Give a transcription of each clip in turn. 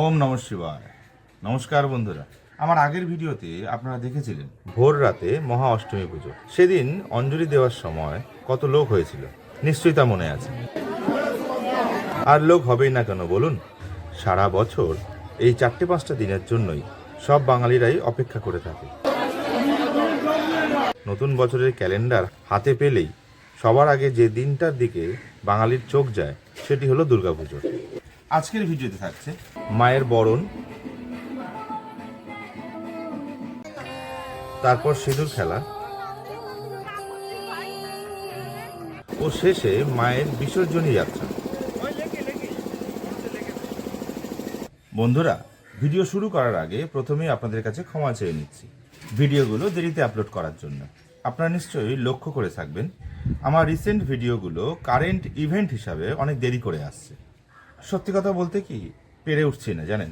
ওম নম শিবায়। নমস্কার বন্ধুরা। আমার আগের ভিডিওতে আপনারা দেখেছিলেন, ভোর রাতে মহা অষ্টমী পুজো। সেদিন অঞ্জলি দেওয়ার সময় কত লোক হয়েছিল, নিশ্চয়ই তা মনে আছে। আর লোক হবেই না কেন বলুন? সারা বছর এই চারটে পাঁচটা দিনের জন্যই সব বাঙালিরাই অপেক্ষা করে থাকে। নতুন বছরের ক্যালেন্ডার হাতে পেলেই সবার আগে যে দিনটার দিকে বাঙালির চোখ যায়, সেটি হলো দুর্গাপুজো। আজকের ভিডিওতে থাকছে মায়ের বরণ, তারপর সিঁদুর খেলা, ও শেষে মায়ের বিসর্জনী যাত্রা। বন্ধুরা, ভিডিও শুরু করার আগে প্রথমেই আপনাদের কাছে ক্ষমা চেয়ে নিচ্ছি। ভিডিওগুলো দেরিতে আপলোড করার জন্য। আপনারা নিশ্চয়ই লক্ষ্য করে থাকবেন, আমার রিসেন্ট ভিডিওগুলো কারেন্ট ইভেন্ট হিসাবে অনেক দেরি করে আসছে। সত্যি কথা বলতে কি, পেরে উঠছি না, জানেন?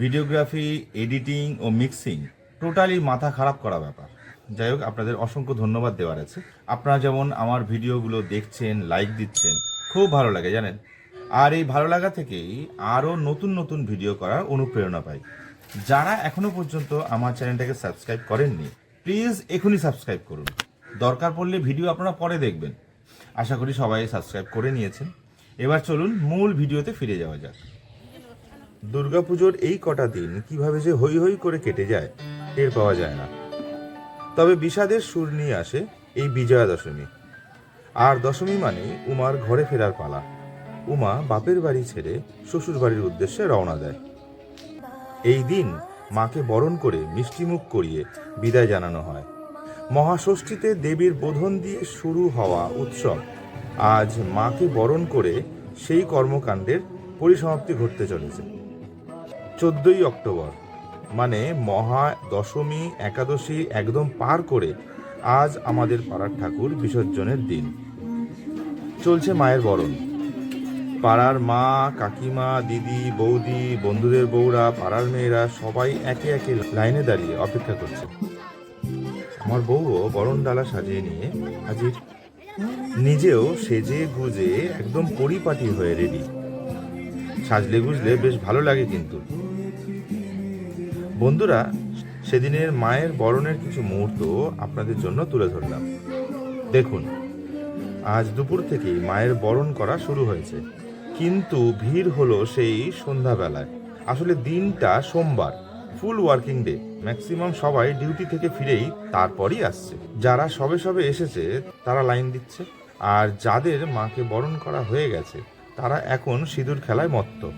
ভিডিওগ্রাফি, এডিটিং ও মিক্সিং টোটালি মাথা খারাপ করা ব্যাপার। যাই হোক, আপনাদের অসংখ্য ধন্যবাদ দেওয়ার আছে। আপনারা যেমন আমার ভিডিওগুলো দেখছেন, লাইক দিচ্ছেন, খুব ভালো লাগে, জানেন? আর এই ভালো লাগা থেকেই আরও নতুন নতুন ভিডিও করার অনুপ্রেরণা পাই। যারা এখনও পর্যন্ত আমার চ্যানেলটাকে সাবস্ক্রাইব করেননি, প্লিজ এখনই সাবস্ক্রাইব করুন। দরকার পড়লে ভিডিও আপনারা পরে দেখবেন। আশা করি সবাই সাবস্ক্রাইব করে নিয়েছেন। এবার চলুন মূল ভিডিওতে ফিরে যাওয়া যাক। দুর্গাপুজোর এই কটা দিন কীভাবে যে হই হই করে কেটে যায়, টের পাওয়া যায় না। তবে বিষাদের সুর নিয়ে আসে এই বিজয়া দশমী। আর দশমী মানে উমার ঘরে ফেরার পালা। উমা বাপের বাড়ি ছেড়ে শ্বশুর বাড়ির উদ্দেশ্যে রওনা দেয়। এই দিন মাকে বরণ করে মিষ্টিমুখ করিয়ে বিদায় জানানো হয়। মহাষষ্ঠীতে দেবীর বোধন দিয়ে শুরু হওয়া উৎসব আজ মাকে বরণ করে সেই কর্মকাণ্ডের পরিসমাপ্তি ঘটতে চলেছে। চোদ্দই অক্টোবর মানে মহা দশমী একাদশী একদম পার করে আজ আমাদের পাড়ার ঠাকুর বিসর্জনের দিন। চলছে মায়ের বরণ। পাড়ার মা, কাকিমা, দিদি, বৌদি, বন্ধুদের বউরা, পাড়ার মেয়েরা সবাই একে একে লাইনে দাঁড়িয়ে অপেক্ষা করছে। আমার বউও বরণ ডালা সাজিয়ে নিয়ে হাজির। নিজেও সেজে গুজে একদম পরিপাটি হয়ে রেডি সাজলে গুজলে বেশ ভালো লাগে কিন্তু। বন্ধুরা, সেদিনের মায়ের বরণের কিছু মুহূর্ত আপনাদের জন্য তুলে ধরলাম। দেখুন, আজ দুপুর থেকেই মায়ের বরণ করা শুরু হয়েছে। কিন্তু ভিড় হলো সেই সন্ধ্যাবেলায়। আসলে দিনটা সোমবার ফুল ওয়ার্কিং ডে ম্যাক্সিমাম সবাই ডিউটি থেকে ফিরেই তারপরই আসছে। যারা সবে সবে এসেছে, তারা লাইন দিচ্ছে। আর যাদের মাকে বরণ করা হয়ে গেছে, তারা এখন সিঁদুর খেলায় মত্ত।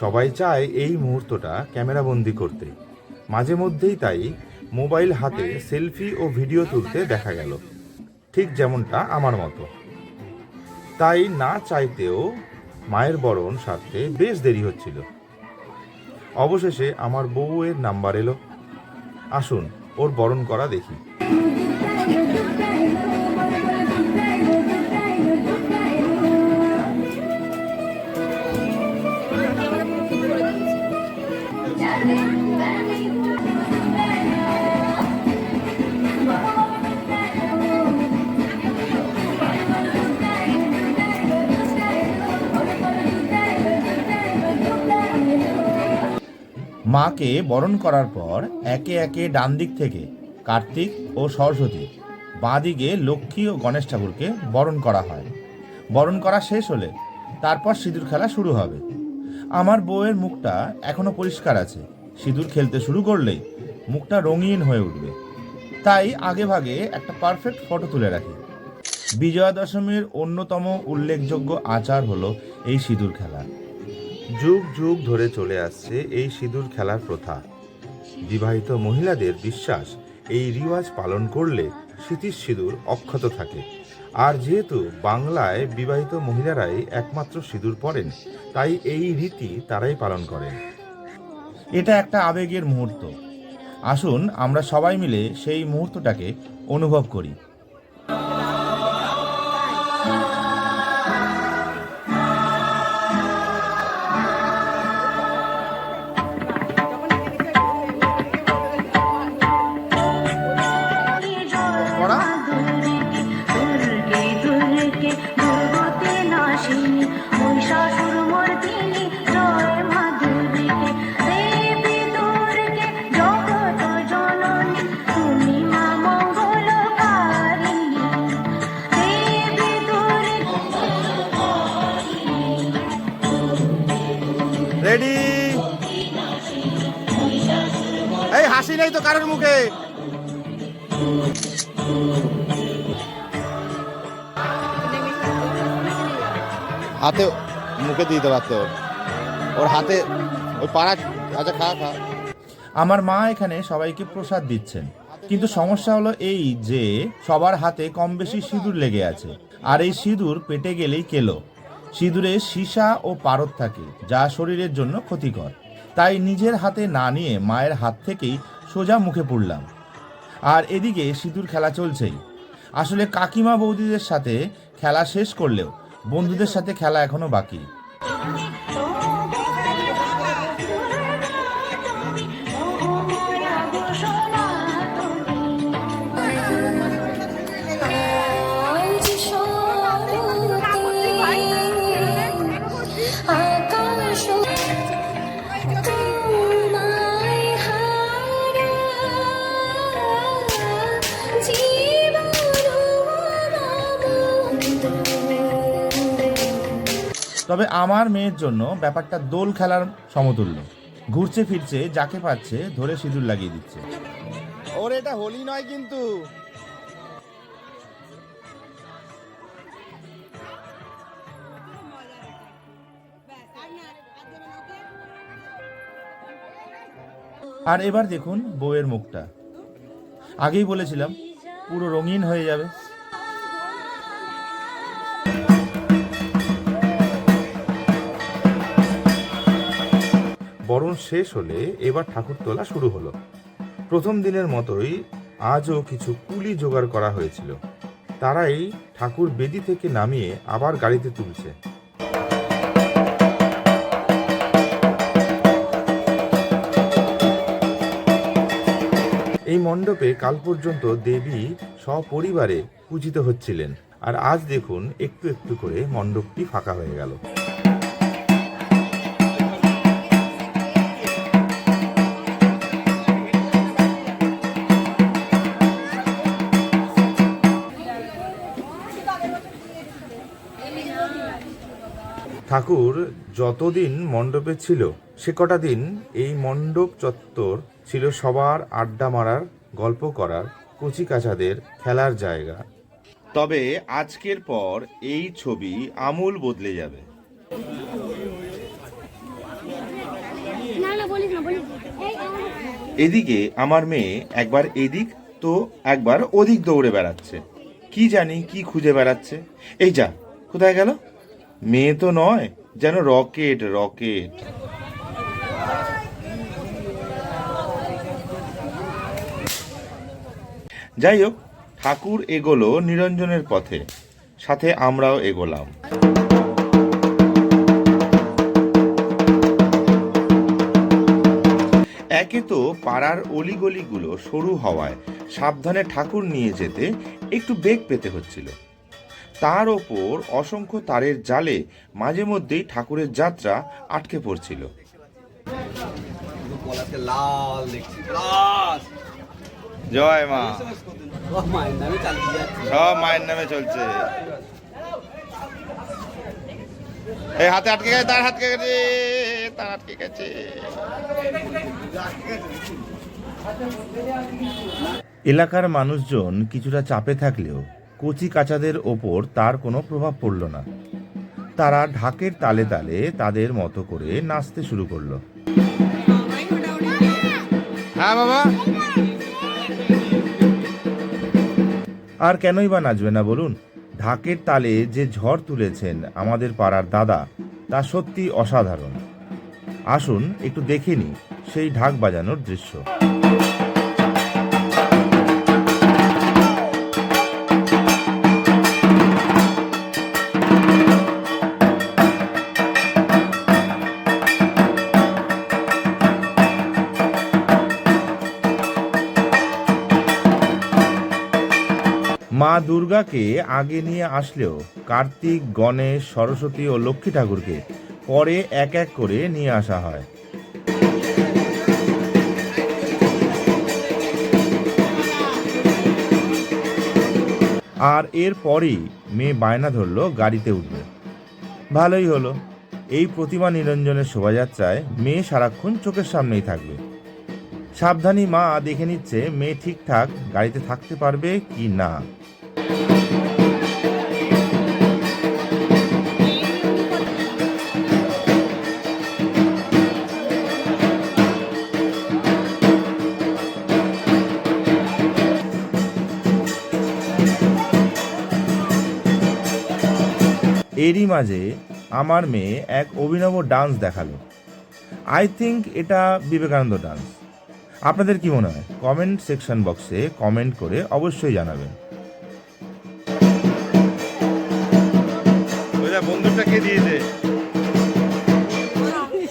সবাই চায় এই মুহূর্তটা ক্যামেরাবন্দি করতে। মাঝে মধ্যেই তাই মোবাইল হাতে সেলফি ও ভিডিও তুলতে দেখা গেল। ঠিক যেমনটা আমার মতো। তাই না চাইতেও মায়ের বরণ সারতে বেশ দেরি হচ্ছিল। অবশেষে আমার বউয়ের নাম্বার এলো। আসুন, ওর বরণ করা দেখি। মাকে বরণ করার পর একে একে ডান দিক থেকে কার্তিক ও সরস্বতী, বাঁ দিকে লক্ষ্মী ও গণেশ ঠাকুরকে বরণ করা হয়। বরণ করা শেষ হলে তারপর সিঁদুর খেলা শুরু হবে। আমার বউয়ের মুখটা এখনও পরিষ্কার আছে। সিঁদুর খেলতে শুরু করলেই মুখটা রঙিন হয়ে উঠবে। তাই আগে ভাগে একটা পারফেক্ট ফটো তুলে রাখি। বিজয়া দশমীর অন্যতম উল্লেখযোগ্য আচার হলো এই সিঁদুর খেলা। যুগ যুগ ধরে চলে আসছে এই সিঁদুর খেলার প্রথা। বিবাহিত মহিলাদের বিশ্বাস এই রিওয়াজ পালন করলে স্মৃতির সিঁদুর অক্ষত থাকে। আর যেহেতু বাংলায় বিবাহিত মহিলারাই একমাত্র সিঁদুর পরেন, তাই এই রীতি তারাই পালন করেন। এটা একটা আবেগের মুহূর্ত। আসুন আমরা সবাই মিলে সেই মুহূর্তটাকে অনুভব করি। তো কারোর মুখে? হাতে মুখে দিয়ে দিতে পারতো। ওর হাতে ওই পাড়া আচ্ছা খা খা। আমার মা এখানে সবাইকে প্রসাদ দিচ্ছেন। কিন্তু সমস্যা হলো এই যে সবার হাতে কম বেশি সিঁদুর লেগে আছে। আর এই সিঁদুর পেটে গেলেই কেলো। সিঁদুরে সীসা ও পারদ থাকে যা শরীরের জন্য ক্ষতিকর। তাই নিজের হাতে না নিয়ে মায়ের হাত থেকেই সোজা মুখে পড়লাম। আর এদিকে সিঁদুর খেলা চলছেই। আসলে কাকিমা বৌদিদের সাথে খেলা শেষ করলেও বন্ধুদের সাথে খেলা এখনও বাকি। তবে আমার মেয়ের জন্য ব্যাপারটা দোল খেলার সমতুল্য। ঘুরছে ফিরছে যাকে পাচ্ছে ধরে সিঁদুর লাগিয়ে দিচ্ছে। ওর এটা হোলি নয় কিন্তু। আর এবার দেখুন বউয়ের মুখটা। আগেই বলেছিলাম পুরো রঙিন হয়ে যাবে। বরণ শেষ হলে এবার ঠাকুর তোলা শুরু হলো। প্রথম দিনের মতোই আজও কিছু কুলি জোগাড় করা হয়েছিল। তারাই ঠাকুর বেদি থেকে নামিয়ে আবার গাড়িতে তুলছে। এই মণ্ডপে কাল পর্যন্ত দেবী সপরিবারে পূজিত হচ্ছিলেন। আর আজ দেখুন, একটু একটু করে মণ্ডপটি ফাঁকা হয়ে গেল। ঠাকুর যতদিন মণ্ডপে ছিল সে কটা দিন এই মণ্ডপ চত্বর ছিল সবার আড্ডা মারার গল্প করার কচি কাচাদের খেলার জায়গা। তবে আজকের পর এই ছবি আমূল বদলে যাবে। এদিকে আমার মেয়ে একবার এদিক তো একবার ওদিক দৌড়ে বেড়াচ্ছে। কি জানি কি খুঁজে বেড়াচ্ছে। এই যা কোথায় গেল? মেয়ে তো নয়, যেন রকেট রকেট। যাই হোক, ঠাকুর এগোলো নিরঞ্জনের পথে, সাথে আমরাও এগোলাম। একে তো পাড়ার অলিগলিগুলো সরু হওয়ায় সাবধানে ঠাকুর নিয়ে যেতে একটু বেগ পেতে হচ্ছিল। তার ওপর অসংখ্য তারের জালে মাঝে মধ্যেই ঠাকুরের যাত্রা আটকে পড়ছিল। জয় মা। ও মায়ের নামে সব মায়ের নামে চলছে। এই হাতে আটকে গেছে তার হাতকে গেছে তার আটকে গেছে। এলাকার মানুষজন কিছুটা চাপে থাকলেও কচি কাচাদের ওপর তার কোনো প্রভাব পড়ল না। তারা ঢাকের তালে তালে তাদের মতো করে নাচতে শুরু করল। হ্যাঁ বাবা। আর কেনই বা নাচবে না বলুন? ঢাকের তালে যে ঝড় তুলেছেন আমাদের পাড়ার দাদা তা সত্যি অসাধারণ। আসুন একটু দেখে নিই সেই ঢাক বাজানোর দৃশ্য। মা দুর্গাকে আগে নিয়ে আসলেও কার্তিক, গণেশ, সরস্বতী ও লক্ষ্মী ঠাকুরকে পরে এক এক করে নিয়ে আসা হয়। আর এর পরেই মেয়ে বায়না ধরলো গাড়িতে উঠবে। ভালোই হলো। এই প্রতিমা নিরঞ্জনের শোভাযাত্রায় মেয়ে সারাক্ষণ চোখের সামনেই থাকবে। সাবধানী মা দেখে নিচ্ছে মেয়ে ঠিকঠাক গাড়িতে থাকতে পারবে কি না। মাঝে আমার মেয়ে এক অভিনব ডান্স দেখাল। আই থিঙ্ক এটা বিবেকানন্দ ডান্স। আপনাদের কি মনে হয়? কমেন্ট সেকশন বক্সে কমেন্ট করে অবশ্যই জানাবেন। বন্ধুটা কে দিয়েছে?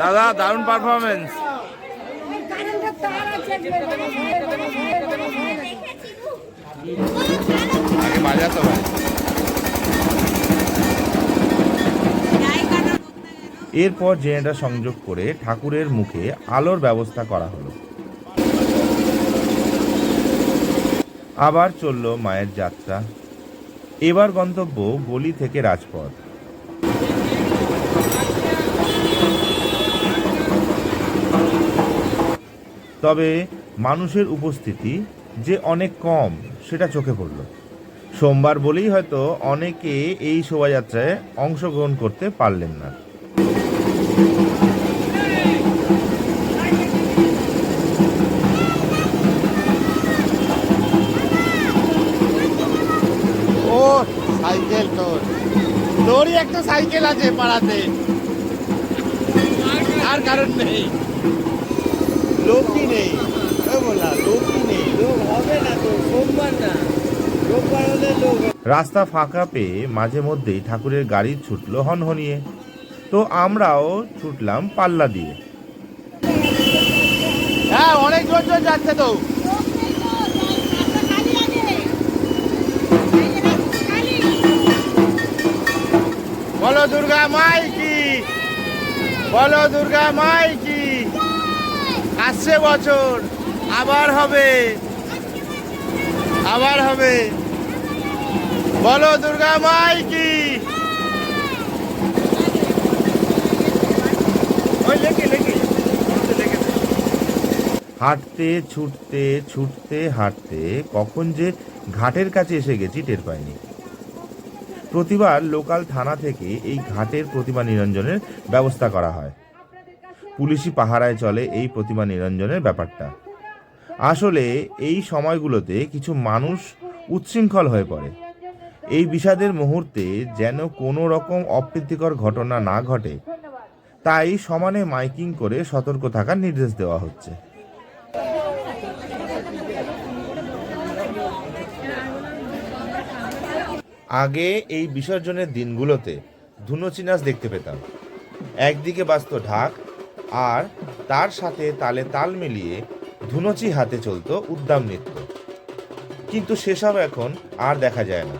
দাদা দারুণ পারফরমেন্স আগে বাজাতো ভাই। এরপর জেনারেটর সংযোগ করে ঠাকুরের মুখে আলোর ব্যবস্থা করা হলো। আবার চলল মায়ের যাত্রা। এবার গন্তব্য গলি থেকে রাজপথ। তবে মানুষের উপস্থিতি যে অনেক কম, সেটা চোখে পড়ল। সোমবার বলেই হয়তো অনেকে এই শোভাযাত্রায় অংশগ্রহণ করতে পারলেন না। ও সাইকেল তোর। তোরই একটা সাইকেল আছে পাড়াতে। আর কারণ নেই। লোকই নেই। বললাম লোকই নেই। লোক হবে না তো সোমবার না। রোববার হলে লোক রাস্তা ফাঁকা পেয়ে মাঝে মধ্যেই ঠাকুরের গাড়ি ছুটলো হনহনিয়ে। তো আমরাও ছুটলাম পাল্লা দিয়ে। হ্যাঁ অনেক জোর জোর যাচ্ছে তো। বলো দুর্গা মাই কি? বলো দুর্গা মাই আসছে বছর, আবার হবে আবার হবে। বলো দুর্গা মাই কি ওই লেগে লেগে লেগে হাঁটতে, ছুটতে ছুটতে, হাঁটতে, কখন যে ঘাটের কাছে এসে গেছি টের পাইনি। প্রতিবার লোকাল থানা থেকে এই ঘাটের প্রতিমা নিরঞ্জনের ব্যবস্থা করা হয়। পুলিশি পাহারায় চলে এই প্রতিমা নিরঞ্জনের ব্যাপারটা। আসলে এই সময়গুলোতে কিছু মানুষ উচ্ছৃঙ্খল হয়ে পড়ে। এই বিষাদের মুহূর্তে যেন কোনো রকম অপ্রীতিকর ঘটনা না ঘটে, তাই সমানে মাইকিং করে সতর্ক থাকার নির্দেশ দেওয়া হচ্ছে। আগে এই বিসর্জনের দিনগুলোতে ধুনুচি নাচ দেখতে পেতাম। একদিকে বাজতো ঢাক আর তার সাথে তালে তাল মিলিয়ে ধুনুচি হাতে চলত উদ্দাম নৃত্য। কিন্তু সেসব এখন আর দেখা যায় না।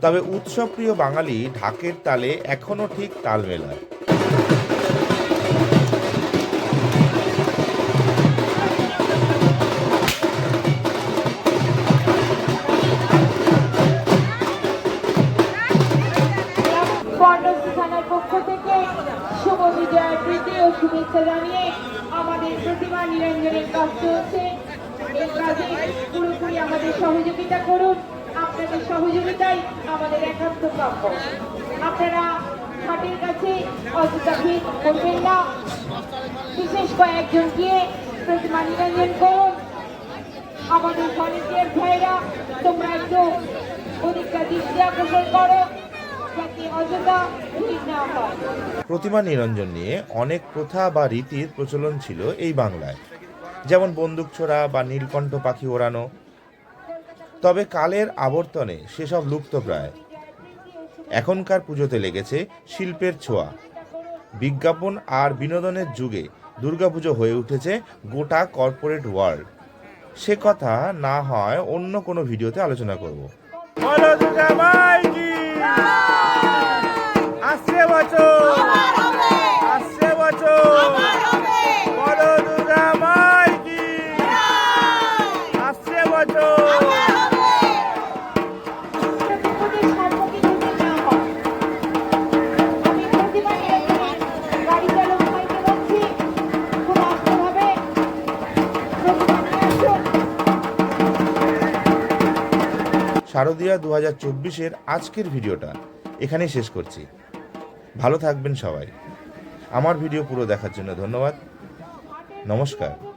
তবে উৎসবপ্রিয় বাঙালি ঢাকের তালে এখনও ঠিক তাল মেলায়। সহযোগিতা করুন, আপনাদের সহযোগিতাই আমাদের একান্ত প্রাপ্য। আপনারা ঘাটের কাছে অযথা করবেন না। বিশেষ কয়েকজন গিয়ে প্রতিমা নিরঞ্জন করুন। আমাদের ভলেন্টিয়ার ভাইরা, তোমরা একটু অধিকটা দৃষ্টি আকর্ষণ করো প্রতিমা নিরঞ্জন নিয়ে অনেক প্রথা বা রীতির প্রচলন ছিল এই বাংলায়। যেমন বন্দুক ছোড়া বা নীলকণ্ঠ পাখি ওড়ানো তবে কালের আবর্তনে সেসব লুপ্ত প্রায়। এখনকার পুজোতে লেগেছে শিল্পের ছোঁয়া। বিজ্ঞাপন আর বিনোদনের যুগে দুর্গাপুজো হয়ে উঠেছে গোটা কর্পোরেট ওয়ার্ল্ড। সে কথা না হয় অন্য কোনো ভিডিওতে আলোচনা করব। আসছে বছর! শারদীয়া দু হাজার চব্বিশের আজকের ভিডিওটা এখানেই শেষ করছি। ভালো থাকবেন সবাই। আমার ভিডিও পুরো দেখার জন্য ধন্যবাদ। নমস্কার।